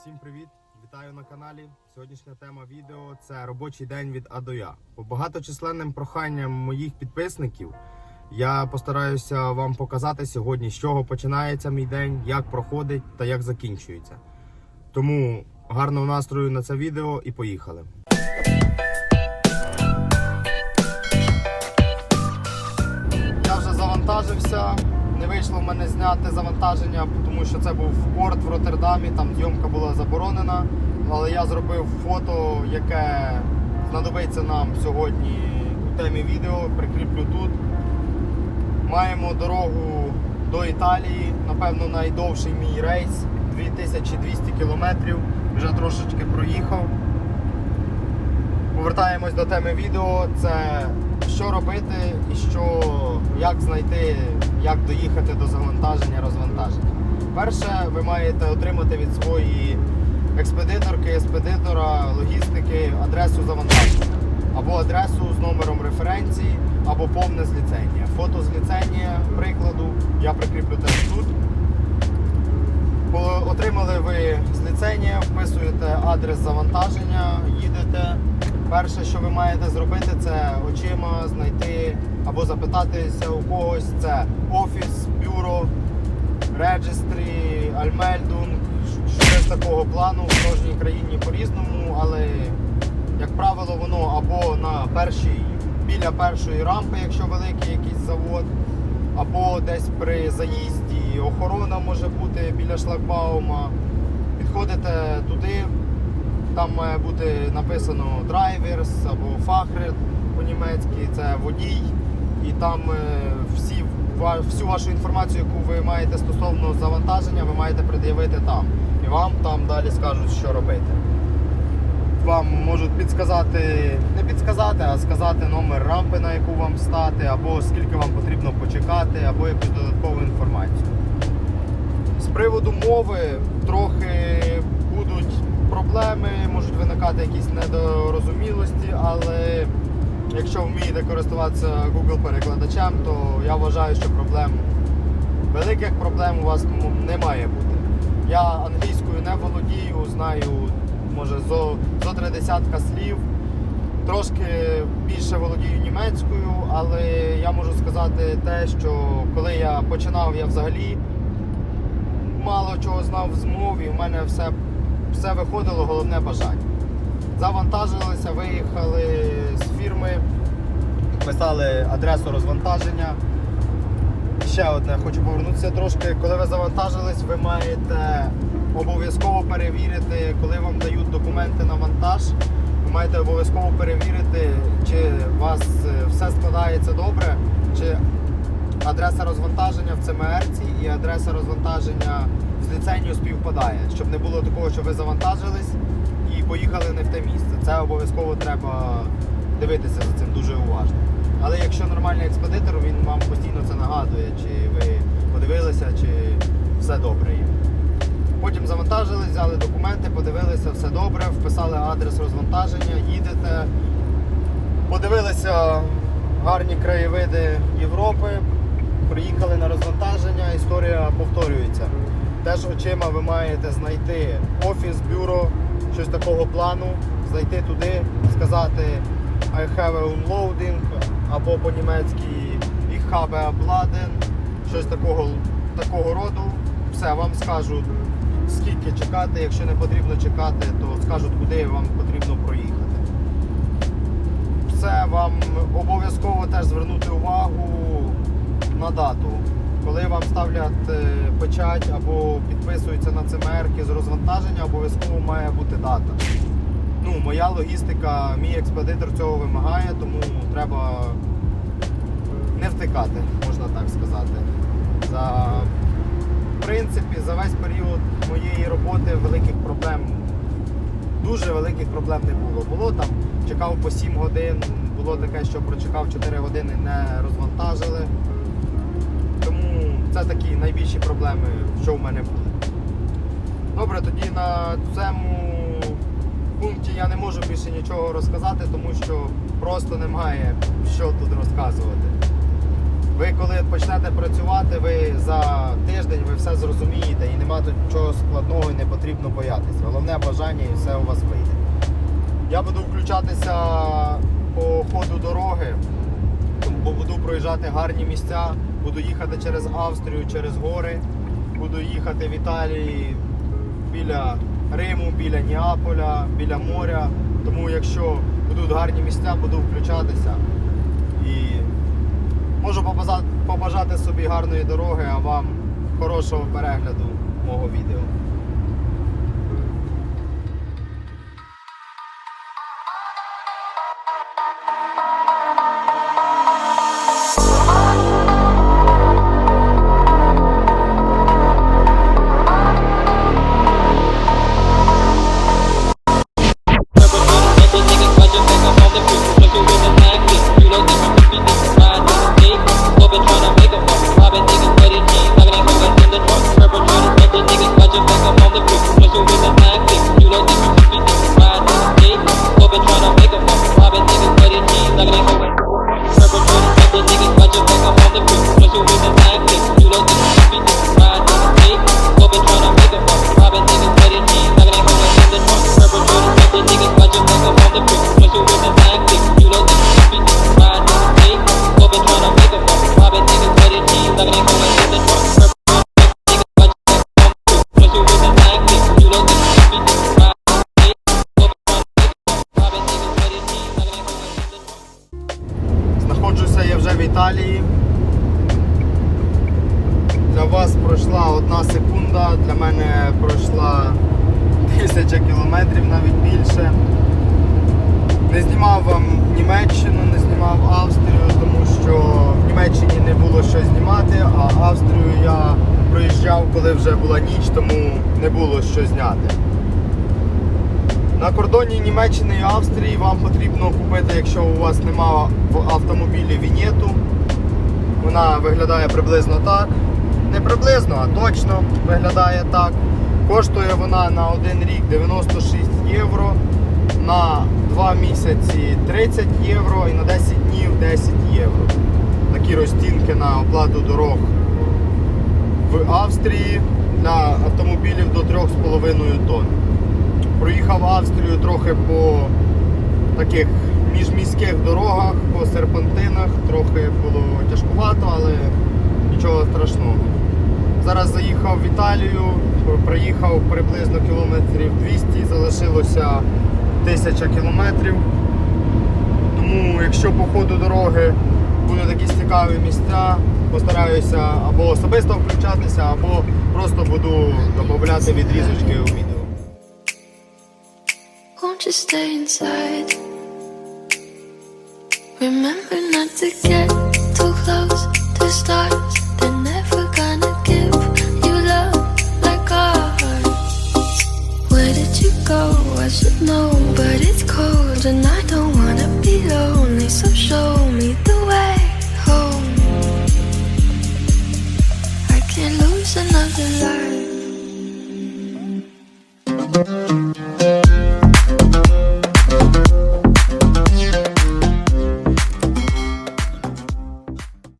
Всім привіт! Вітаю на каналі. Сьогоднішня тема відео це робочий день від А до Я. По багаточисленним проханням моїх підписників я постараюся вам показати сьогодні, з чого починається мій день, як проходить та як закінчується. Тому гарного настрою на це відео і поїхали. Я вже завантажився. Вийшло в мене зняти завантаження, тому що це був порт в Роттердамі, там зйомка була заборонена. Але я зробив фото, яке знадобиться нам сьогодні у темі відео, прикріплю тут. Маємо дорогу до Італії, напевно, найдовший мій рейс 2200 кілометрів. Вже трошечки проїхав. Повертаємось до теми відео. Це що робити і що, як знайти, як доїхати до завантаження, розвантаження. Перше, ви маєте отримати від своєї експедиторки, експедитора, логістики адресу завантаження або адресу з номером референції, або повне зліцення. Фото зліцення, прикладу, я прикріплю теж тут. Отримали ви зліцення, вписуєте адрес завантаження, їдете. Перше, що ви маєте зробити, це очима знайти або запитатися у когось. Це офіс, бюро, реджестрі, альмельдунг, щось такого плану в кожній країні по-різному, але, як правило, воно або на першій, біля першої рампи, якщо великий якийсь завод, або десь при заїзді охорона може бути біля шлагбаума. Підходите туди, там має бути написано драйверс або фахрет по-німецьки, це водій. І там е, всі, всю вашу інформацію, яку ви маєте стосовно завантаження, ви маєте пред'явити там. І вам там далі скажуть, що робити. Вам можуть підсказати, не підсказати, а сказати номер рампи, на яку вам стати, або скільки вам потрібно почекати, або якусь додаткову інформацію. З приводу мови трохи будуть проблеми, можуть виникати якісь недорозумілості, але якщо вмієте користуватися Google перекладачем, то я вважаю, що проблем великих проблем у вас не має бути. Я англійською не володію, знаю може зо, зо три десятка слів. Трошки більше володію німецькою, але я можу сказати те, що коли я починав, я взагалі мало чого знав з мові, у мене все, все виходило, головне бажання. Завантажилися, виїхали з фірми, писали адресу розвантаження. Ще одне, хочу повернутися трошки. Коли ви завантажились, ви маєте обов'язково перевірити, коли вам дають документи на вантаж, ви маєте обов'язково перевірити, чи у вас е, все складається добре, чи адреса розвантаження в ЦМР і адреса розвантаження з ліцензією співпадає, щоб не було такого, що ви завантажились і поїхали не в те місце. Це обов'язково треба дивитися за цим дуже уважно. Але якщо нормальний експедитор, він вам постійно це нагадує, чи ви подивилися, чи все добре є. Потім завантажились, взяли документи, подивилися, все добре, вписали адрес розвантаження, їдете. Подивилися гарні краєвиди Європи, приїхали на розвантаження, історія повторюється. Теж очима ви маєте знайти офіс, бюро, щось такого плану, зайти туди, сказати I have a unloading або по-німецьки Ich habe abladen, щось такого, такого роду. Все, вам скажуть, скільки чекати, якщо не потрібно чекати, то скажуть, куди вам потрібно проїхати. Все вам обов'язково теж звернути увагу на дату. Коли вам ставлять е, печать або підписуються на ЦМРки з розвантаження, обов'язково має бути дата. Ну, моя логістика, мій експедитор цього вимагає, тому треба не втикати, можна так сказати. За, в принципі, за весь період моєї роботи великих проблем, дуже великих проблем не було. Було там, чекав по 7 годин, було таке, що прочекав 4 години, не розвантажили. Це такі найбільші проблеми, що в мене були. Добре, тоді на цьому пункті я не можу більше нічого розказати, тому що просто немає що тут розказувати. Ви коли почнете працювати, ви за тиждень ви все зрозумієте і нема тут нічого складного і не потрібно боятися. Головне бажання і все у вас вийде. Я буду включатися по ходу дороги, бо буду проїжджати гарні місця, буду їхати через Австрію, через гори, буду їхати в Італії біля Риму, біля Неаполя, біля моря. Тому якщо будуть гарні місця, буду включатися. І можу побажати собі гарної дороги, а вам хорошого перегляду мого відео. Кілометрів, навіть більше. Не знімав вам Німеччину, не знімав Австрію, тому що в Німеччині не було що знімати, а Австрію я проїжджав, коли вже була ніч, тому не було що зняти. На кордоні Німеччини і Австрії вам потрібно купити, якщо у вас немає в автомобілі вінєту. Вона виглядає приблизно так. Не приблизно, а точно виглядає так. Коштує вона на один рік 96 євро, на 2 місяці 30 євро і на 10 днів 10 євро. Такі розцінки на оплату дорог в Австрії для автомобілів до 3,5 тонн. Проїхав Австрію трохи по таких міжміських дорогах, по серпантинах. Трохи було тяжкувато, але нічого страшного. Зараз заїхав в Італію, проїхав приблизно кілометрів 200, залишилося 1000 кілометрів. Тому якщо по ходу дороги будуть якісь цікаві місця, постараюся або особисто включатися, або просто буду додати відрізочки у відео. Won't you stay inside? Remember not to get too close to stars. no.